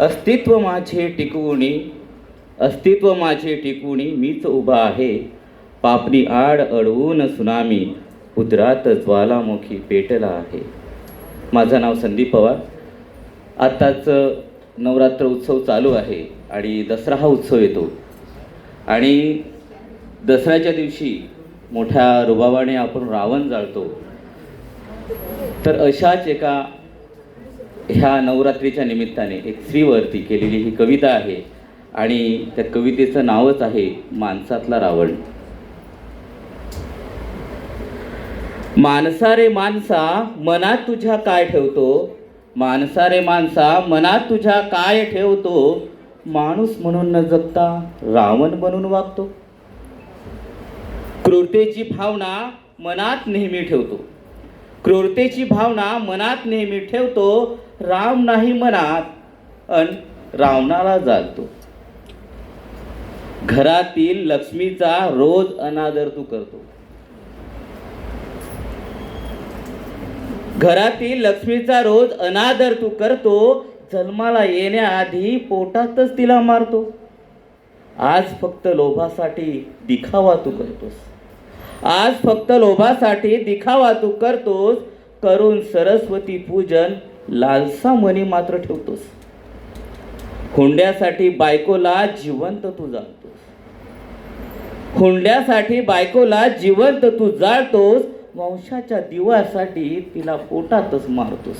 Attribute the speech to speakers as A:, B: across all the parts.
A: अस्तित्व माझे टिकवणी अस्तित्व माझे टिकवणी मीच उभा आहे. पापणी आड अडवून सुनामी उदरात ज्वालामुखी पेटला आहे. माझं नाव संदीप पवार. आत्ताच नवरात्र उत्सव चालू आहे आणि दसरा हा उत्सव येतो. आणि दसऱ्याच्या दिवशी मोठ्या रुबावाने आपण रावण जाळतो. तर अशाच एका ह्या नवरात्रीच्या निमित्ताने एक स्त्रीवरती केलेली ही कविता आहे आणि त्या कवितेचं नावच आहे माणसातला रावण. माणसा रे माणसा मनात तुझ्या काय ठेवतो? माणसा रे माणसा मनात तुझ्या काय ठेवतो? माणूस म्हणून न जगता रावण बनून वागतो. क्रूरतेची भावना मनात नेहमी ठेवतो. क्रूरतेची भावना मनात नेहमी ठेवतो राम नाही मनात अन रावणाला जागतो. घरातील लक्ष्मीचा रोज अनादर तू करतो. घरातील लक्ष्मीचा रोज अनादर तू करतो जन्माला येण्याआधी पोटातच तिला मारतो. आज फक्त लोभासाठी दिखावा तू करतोस. आज फक्त लोभासाठी दिखावा तू करतोस. करून सरस्वती पूजन लालसा मनी मात्र ठेवतोस. हुंड्यासाठी बायकोला जिवंत तू जाळतोस हुंड्यासाठी बायकोला जिवंत तू जाळतोस. वंशाच्या दिवासाठी तिला पोटातच मारतोस.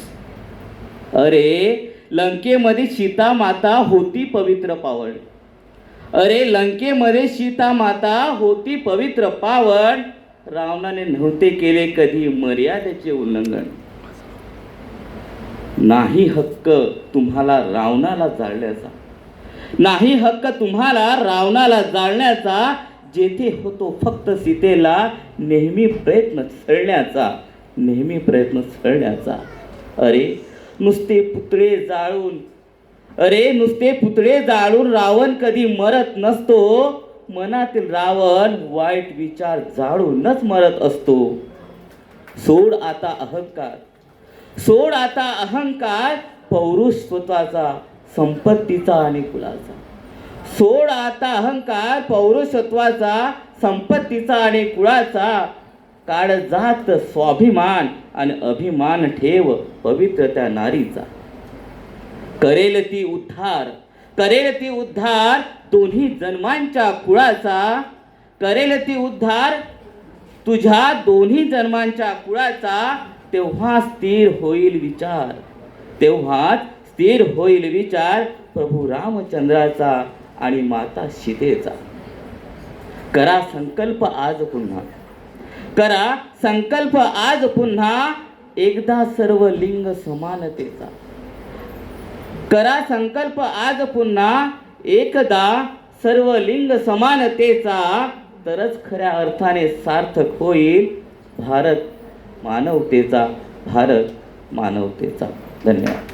A: अरे लंकेमध्ये सीता माता होती पवित्र पावड अरे लंकेमध्ये सीता माता होती पवित्र पावन रावणाने नव्हते केले कधी मर्यादेचे उल्लंघन. नाही हक्क तुम्हाला रावणाला जाळण्याचा. नाही हक्क तुम्हाला रावणाला जाळण्याचा. जेथे होतो फक्त सीतेला नेहमी प्रयत्न चळण्याचा नेहमी प्रयत्न चळण्याचा अरे नुसते पुतळे जाळून अरे नुसते पुतळे जाळून रावण कधी मरत नसतो. मनातील रावण वाईट विचार जाळूनच मरत असतो. सोड आता अहंकार. सोड आता अहंकार पौरुष स्वतःचा संपत्तीचा आणि कुलाचा. सोड आता अहंकार पौरुषत्वाचा संपत्तीचा आणि कुळाचा. काळ जात स्वाभिमान आणि अभिमान ठेव पवित्र त्या नारीचा. करेल ती उद्धार. करेल ती उद्धार दोन्ही जन्मांच्या कुळाचा. करेल ती उद्धार तुझ्या दोन्ही जन्मांच्या कुळाचा. तेव्हा स्थिर होईल विचार. तेव्हाच स्थिर होईल विचार प्रभू रामचंद्राचा आणि माता सीतेचा. करा संकल्प आज पुन्हा. करा संकल्प आज पुन्हा. एकदा सर्व लिंग समानतेचा. करा संकल्प आज पुन्हा. एकदा सर्व लिंग समानतेचा तरच खऱ्या अर्थाने सार्थक होईल भारत मानवतेचा भारत मानवतेचा. धन्यवाद.